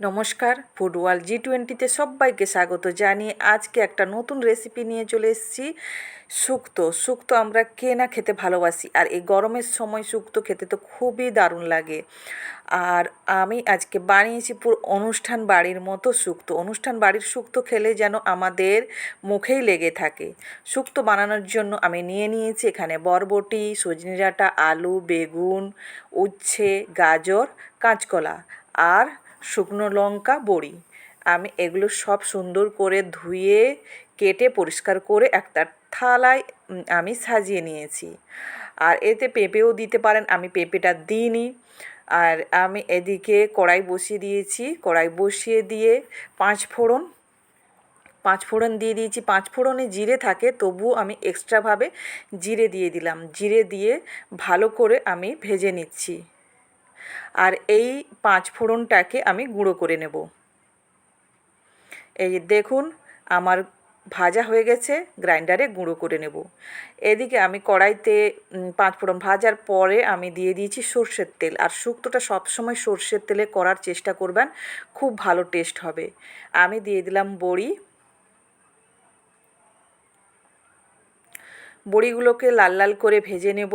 নমস্কার, ফুটবল জি টোয়েন্টিতে সবাইকে স্বাগত জানিয়ে আজকে একটা নতুন রেসিপি নিয়ে চলে এসেছি। শুক্তো শুক্তো আমরা কে না খেতে ভালোবাসি আর এই গরমের সময় শুক্তো খেতে তো খুবই দারুণ লাগে। আর আমি আজকে বানিয়েছি পুরো অনুষ্ঠান বাড়ির মতো শুক্তো অনুষ্ঠান বাড়ির শুক্তো খেলে যেন আমাদের মুখেই লেগে থাকে। শুক্তো বানানোর জন্য আমি নিয়ে নিয়েছি এখানে বরবটি, সজনে ডাঁটা, আলু, বেগুন, উচ্ছে, গাজর, কাঁচকলা। আর শুকনো লঙ্কা, বড়ি। আমি এগুলো সব সুন্দর করে ধুয়ে, কেটে, পরিষ্কার করে একটা থালায় আমি সাজিয়ে নিয়েছি। আর এতে পেঁপেও দিতে পারেন, আমি পেঁপেটা দিইনি। আর আমি এদিকে কড়াই বসিয়ে দিয়েছি। কড়াই বসিয়ে দিয়ে পাঁচ ফোড়ন পাঁচ ফোড়ন দিয়ে দিয়েছি। পাঁচ ফোড়নে জিরে থাকে, তবুও আমি এক্সট্রাভাবে জিরে দিয়ে দিলাম। জিরে দিয়ে ভালো করে আমি ভেজে নিচ্ছি। আর এই পাঁচ ফোড়নটাকে আমি গুঁড়ো করে নেব। এই দেখুন, আমার ভাজা হয়ে গেছে, গ্রাইন্ডারে গুঁড়ো করে নেব। এদিকে আমি কড়াইতে পাঁচ ফোড়ন ভাজার পরে আমি দিয়ে দিয়েছি সর্ষের তেল। আর শুক্তোটা সবসময় সর্ষের তেলে করার চেষ্টা করবেন, খুব ভালো টেস্ট হবে। আমি দিয়ে দিলাম বড়ি। বড়িগুলোকে লাল লাল করে ভেজে নেব।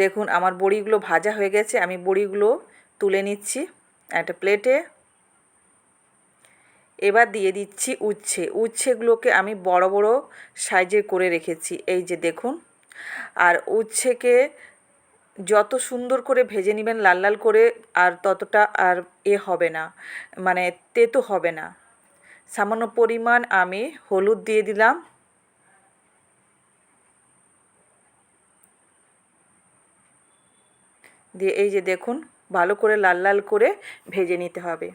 দেখুন, আমার বড়িগুলো ভাজা হয়ে গেছে, আমি বড়িগুলো তুলে নিচ্ছি একটা প্লেটে। এবার দিয়ে দিচ্ছি উচ্ছে। উচ্ছেগুলোকে আমি বড় বড় সাইজের করে রেখেছি, এই যে দেখুন। আর উচ্ছেকে যত সুন্দর করে ভেজে নেবেন, লাল লাল করে, আর ততটা আর এ হবে না মানে তেতো হবে না। সামান্য পরিমাণ আমি হলুদ দিয়ে দিলাম। দিয়ে এই যে দেখুন, ভালো করে লাল লাল করে ভেজে নিতে হবে।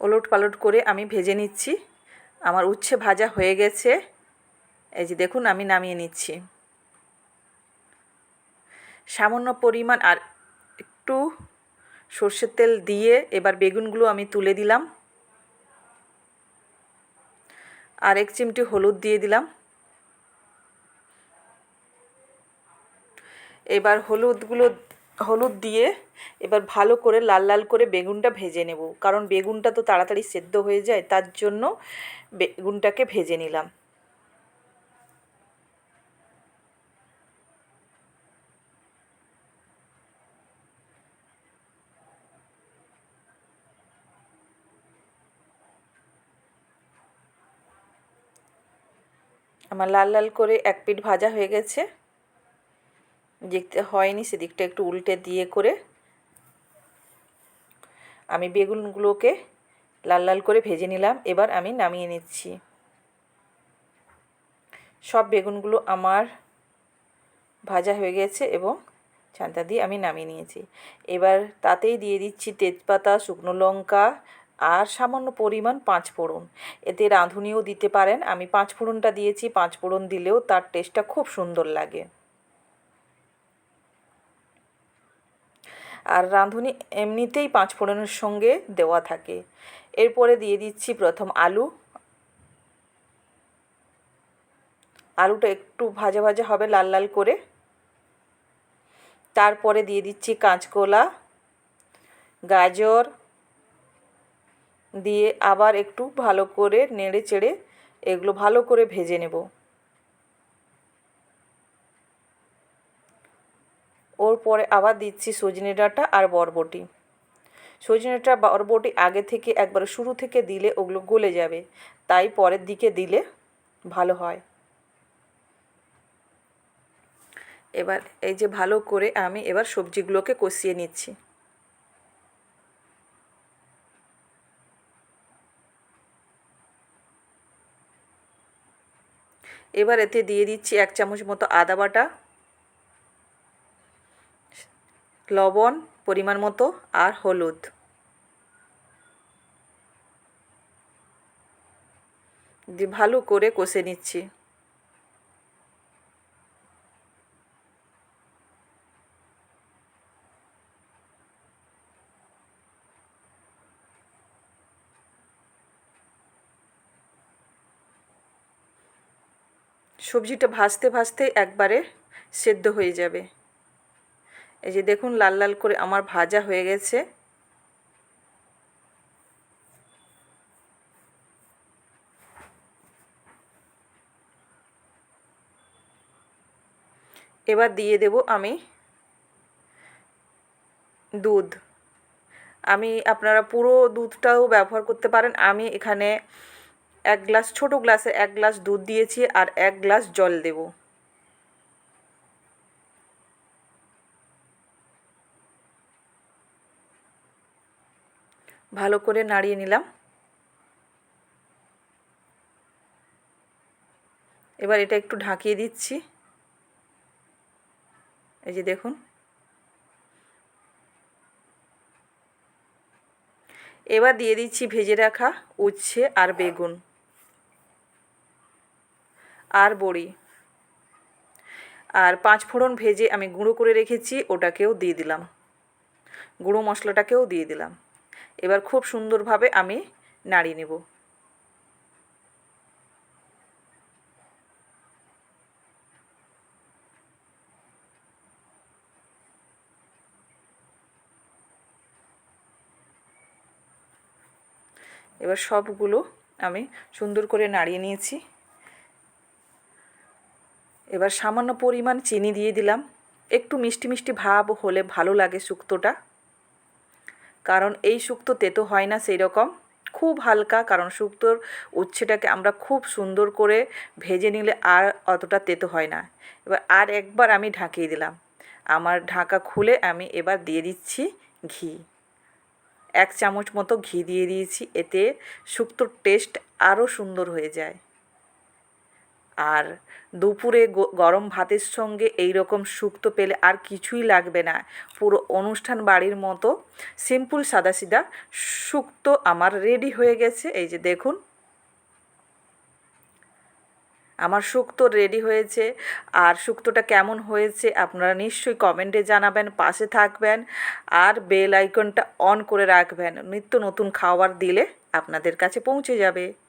ওলট পালট করে আমি ভেজে নিচ্ছি। আমার উচ্ছে ভাজা হয়ে গেছে। এই যে দেখুন, আমি নামিয়ে নিচ্ছি। সামান্য পরিমাণ আর একটু সর্ষের তেল দিয়ে এবার বেগুনগুলো আমি তুলে দিলাম। আর এক চিমটি হলুদ দিয়ে দিলাম। এবার হলুদগুলো, হলুদ দিয়ে এবার ভালো করে লাল লাল করে বেগুনটা ভেজে নেব। কারণ বেগুনটা তো তাড়াতাড়ি সেদ্ধ হয়ে যায়, তার জন্য বেগুনটাকে ভেজে নিলাম। আমার লাল লাল করে এক পিঠ ভাজা হয়ে গেছে। দেখতে হয়নি, সেদিকটা একটু উল্টে দিয়ে করে। আমি বেগুনগুলোকে লাল লাল করে ভেজে নিলাম, এবার আমি নামিয়ে নিচ্ছি। সব বেগুনগুলো আমার ভাজা হয়ে গেছে এবং ছান্তা দিয়ে আমি নামিয়ে নিয়েছি। এবার তাতেই দিয়ে দিচ্ছি তেজপাতা, শুকনো লঙ্কা আর সামান্য পরিমাণ পাঁচ ফোড়ন। এতে রাঁধুনিও দিতে পারেন। আমি পাঁচ ফোড়নটা দিয়েছি, পাঁচ ফোড়ন দিলেও তার টেস্টটা খুব সুন্দর লাগে। আর রাঁধুনি এমনিতেই পাঁচ ফোড়নের সঙ্গে দেওয়া থাকে। এরপরে দিয়ে দিচ্ছি প্রথম আলু। আলুটা একটু ভাজা ভাজা হবে লাল লাল করে। তারপরে দিয়ে দিচ্ছি কাঁচকলা, গাজর দিয়ে আবার একটু ভালো করে নেড়ে চেড়ে এগুলো ভালো করে ভেজে নেব। ওর পরে আবার দিচ্ছি সজনে ডাঁটা আর বরবটি। সজনে ডাঁটা, বরবটি আগে থেকে একবার শুরু থেকে দিলে ওগুলো গলে যাবে, তাই পরের দিকে দিলে ভালো হয়। এবার এই যে ভালো করে আমি এবার সবজিগুলোকে কষিয়ে নিচ্ছি। এবার এতে দিয়ে দিচ্ছি এক চামচ মতো আদা বাটা, লবণ, পরিমাণ মতো, আর হলুদ। ভালো করে কষে নিচ্ছি। সবজিটা ভাজতে ভাজতে একবারে সেদ্ধ হয়ে যাবে। এই যে দেখুন লাল লাল করে আমার ভাজা হয়ে গেছে। এবার দিয়ে দেব আমি দুধ। আমি আপনারা পুরো দুধটাও ব্যবহার করতে পারেন। আমি এখানে এক গ্লাস, ছোট গ্লাসে এক গ্লাস দুধ দিয়েছি আর এক গ্লাস জল দেব। ভালো করে নাড়িয়ে নিলাম। এবার এটা একটু ঢাকিয়ে দিচ্ছি। এই যে দেখুন। এবার দিয়ে দিচ্ছি ভেজে রাখা উচ্ছে আর বেগুন। আর বড়ি। আর পাঁচ ফোড়ন ভেজে আমি গুঁড়ো করে রেখেছি, ওটাকেও দিয়ে দিলাম। গুঁড়ো মশলাটাকেও দিয়ে দিলাম। এবার খুব সুন্দরভাবে আমি নাড়িয়ে নেব। এবার সবগুলো আমি সুন্দর করে নাড়িয়ে নিয়েছি। এবার সামান্য পরিমাণ চিনি দিয়ে দিলাম। একটু মিষ্টি মিষ্টি ভাব হলে ভালো লাগে শুক্তোটা। কারণ এই শুক্তো তেতো হয় না সেই রকম খুব হালকা, কারণ শুক্তোর উচ্ছেটাকে আমরা খুব সুন্দর করে ভেজে নিলে আর অতটা তেতো হয় না। এবার আর একবার আমি ঢাকিয়ে দিলাম। আমার ঢাকা খুলে আমি এবার দিয়ে দিচ্ছি ঘি। এক চামচ মতো ঘি দিয়ে দিয়েছি, এতে শুক্তোর টেস্ট আরও সুন্দর হয়ে যায়। আর দুপুরে গরম ভাতের সঙ্গে এই রকম শুক্তো পেলে আর কিছুই লাগবে না। পুরো অনুষ্ঠান বাড়ির মতো সিম্পল সাদাসিধা শুক্তো আমার রেডি হয়ে গেছে। এই যে দেখুন। আমার শুক্তো রেডি হয়েছে। আর শুক্তোটা কেমন হয়েছে আপনারা নিশ্চয়ই কমেন্টে জানাবেন, পাশে থাকবেন আর বেল আইকনটা অন করে রাখবেন। নিত্য নতুন খাবার দিলে আপনাদের কাছে পৌঁছে যাবে।